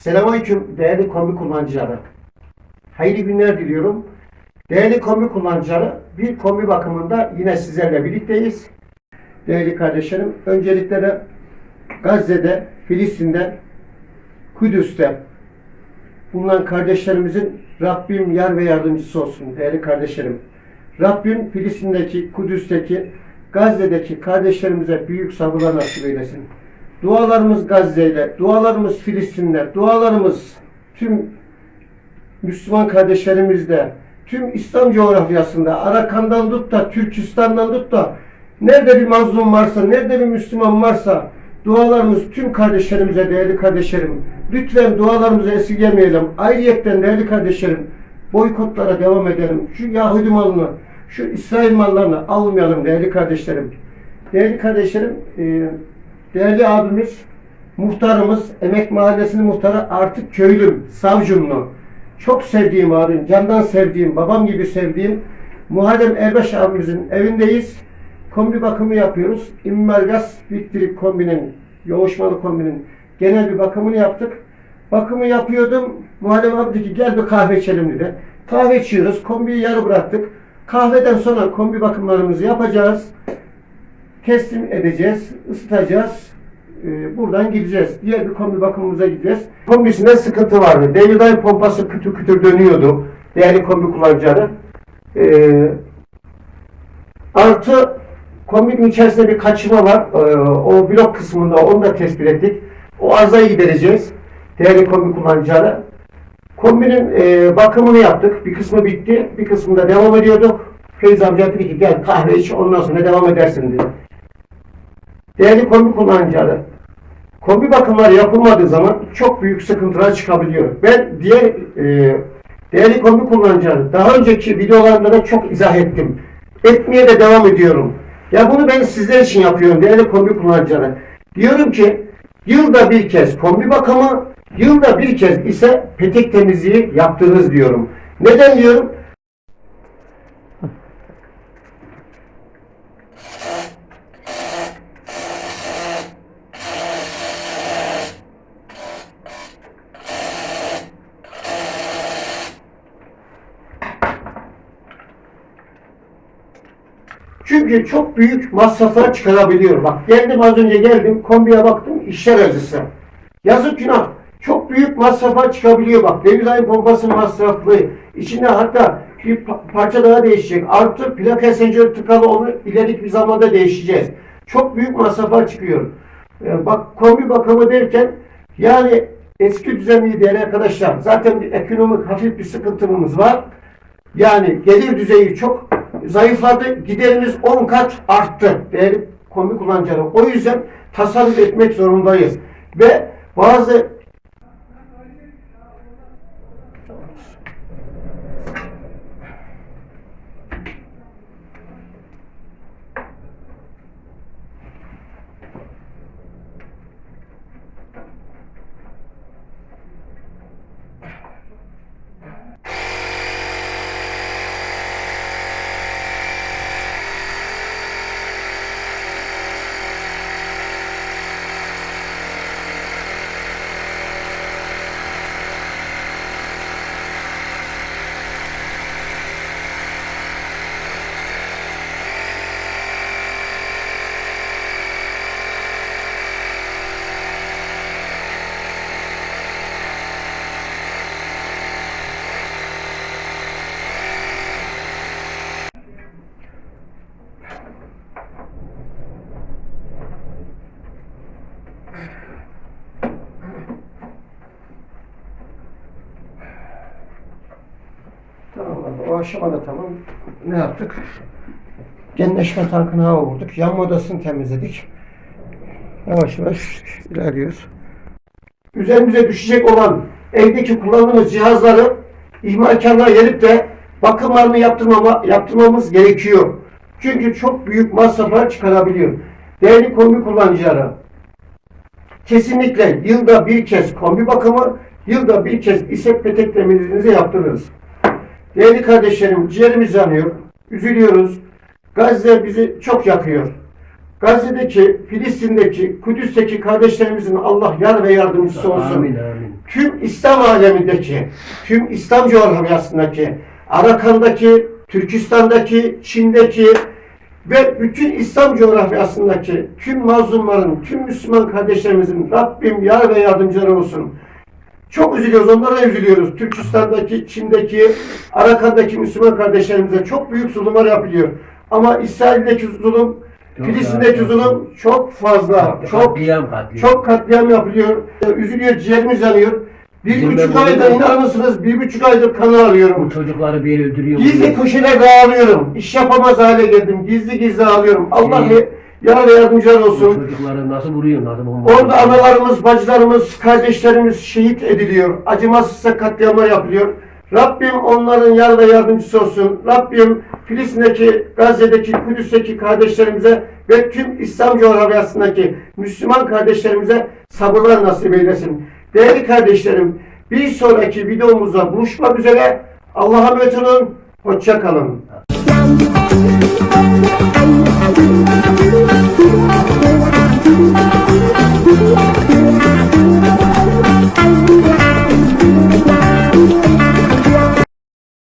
Selamünaleyküm değerli kombi kullanıcıları. Hayırlı günler diliyorum. Değerli kombi kullanıcıları, bir kombi bakımında yine sizlerle birlikteyiz. Değerli kardeşlerim, öncelikle de Gazze'de, Filistin'de, Kudüs'te bulunan kardeşlerimizin Rabbim yar ve yardımcısı olsun değerli kardeşlerim. Rabbim Filistin'deki, Kudüs'teki, Gazze'deki kardeşlerimize büyük sabırlar nasip eylesin. Dualarımız Gazze ile, dualarımız Filistin'le, dualarımız tüm Müslüman kardeşlerimizle, tüm İslam coğrafyasında, Arakan'dan tut da, Türkistan'dan tut da, nerede bir mazlum varsa, nerede bir Müslüman varsa, dualarımız tüm kardeşlerimize, değerli kardeşlerim, lütfen dualarımızı esirgemeyelim. Ayrıyetten değerli kardeşlerim, boykotlara devam edelim. Şu Yahudi malını, şu İsrail mallarını almayalım değerli kardeşlerim. Değerli kardeşlerim, e, değerli abimiz, muhtarımız, Emek Mahallesi'nin muhtarı artık köylüm, savcumlu. Çok sevdiğim abim, candan sevdiğim, babam gibi sevdiğim Muharrem Erbaş abimizin evindeyiz. Kombi bakımı yapıyoruz. İmmergaz Victory kombinin, yoğuşmalı kombinin genel bir bakımını yaptık. Bakımı yapıyordum. Muharrem abi dedi ki gel bir kahve içelim dedi. Kahve içiyoruz. Kombiyi yarı bıraktık. Kahveden sonra kombi bakımlarımızı yapacağız teslim edeceğiz, ısıtacağız. Ee, buradan gideceğiz. Diğer bir kombi bakımımıza gideceğiz. Kombisinde sıkıntı vardı. Devirday pompası kütür kütür dönüyordu. Değerli kombi kullanıcıları. Ee, artı kombinin içerisinde bir kaçırma var. Ee, o blok kısmında onu da tespit ettik. O arızayı gidereceğiz. Değerli kombi kullanıcıları. Kombinin e, bakımını yaptık. Bir kısmı bitti. Bir kısmında devam ediyorduk. Feyz amca dedi ki gel kahve iç ondan sonra devam edersin dedi. Değerli kombi kullanıcıları, kombi bakımları yapılmadığı zaman çok büyük sıkıntılar çıkabiliyor. Ben diğer e, değerli kombi kullanıcıları daha önceki videolarımda da çok izah ettim. Etmeye de devam ediyorum. Ya bunu ben sizler için yapıyorum değerli kombi kullanıcıları. Diyorum ki yılda bir kez kombi bakımı, yılda bir kez ise petek temizliği yaptığınız diyorum. Neden diyorum? Çünkü çok büyük masraflar çıkarabiliyor. Bak geldim az önce geldim kombiye baktım işler acısı. Yazık günah. Çok büyük masraflar çıkabiliyor bak. Devirayın pompası masraflı. İçinde hatta bir pa- parça daha değişecek. Artı plaka esencör tıkalı onu ileriki bir zamanda değişeceğiz. Çok büyük masraflar çıkıyor. Ee, bak kombi bakımı derken yani eski düzenli değerli arkadaşlar zaten bir ekonomik hafif bir sıkıntımız var. Yani gelir düzeyi çok zayıfladı. Giderimiz 10 kat arttı. Değerli kombi kullanıcıları. O yüzden tasarruf etmek zorundayız. Ve bazı Tamam abi, o aşamada tamam. Ne yaptık? Genleşme tankına hava vurduk. Yanma odasını temizledik. Yavaş yavaş ilerliyoruz. Üzerimize düşecek olan evdeki kullandığımız cihazları ihmalkarlar gelip de bakımlarını yaptırmama, yaptırmamız gerekiyor. Çünkü çok büyük masraflar çıkarabiliyor. Değerli kombi kullanıcıları, kesinlikle yılda bir kez kombi bakımı, yılda bir kez isep petek temizliğinizi yaptırırız. Değerli kardeşlerim, ciğerimiz yanıyor, üzülüyoruz. Gazze bizi çok yakıyor. Gazze'deki, Filistin'deki, Kudüs'teki kardeşlerimizin Allah yar ve yardımcısı olsun. Amin amin. Tüm İslam alemindeki, tüm İslam coğrafyasındaki, Arakan'daki, Türkistan'daki, Çin'deki ve bütün İslam coğrafyasındaki tüm mazlumların, tüm Müslüman kardeşlerimizin Rabbim yar ve yardımcıları olsun. Çok üzülüyoruz, onlara üzülüyoruz. Türkistan'daki, Çin'deki, Arakan'daki Müslüman kardeşlerimize çok büyük zulümler yapılıyor. Ama İsrail'deki zulüm, Filistin'deki zulüm çok fazla, çok Katliam katliam. çok katliam yapılıyor. Üzülüyor, ciğerimiz yanıyor. Bir Bizim buçuk ayda inar mısınız? Bir buçuk aydır kan ağlıyorum. Bu çocukları bir öldürüyor. Gizli köşelerde ağlıyorum. İş yapamaz hale geldim. Gizli gizli ağlıyorum. Allah Şey- yar ve yardımcılar olsun. çocukları nasıl vuruyor, nasıl bomba Orada analarımız, bacılarımız, kardeşlerimiz şehit ediliyor. Acımasızca katliamlar yapılıyor. Rabbim onların yar ve yardımcısı olsun. Rabbim Filistin'deki, Gazze'deki, Kudüs'teki kardeşlerimize ve tüm İslam coğrafyasındaki Müslüman kardeşlerimize sabırlar nasip eylesin. Değerli kardeşlerim, bir sonraki videomuzda buluşmak üzere. Allah'a emanet olun. Hoşça kalın.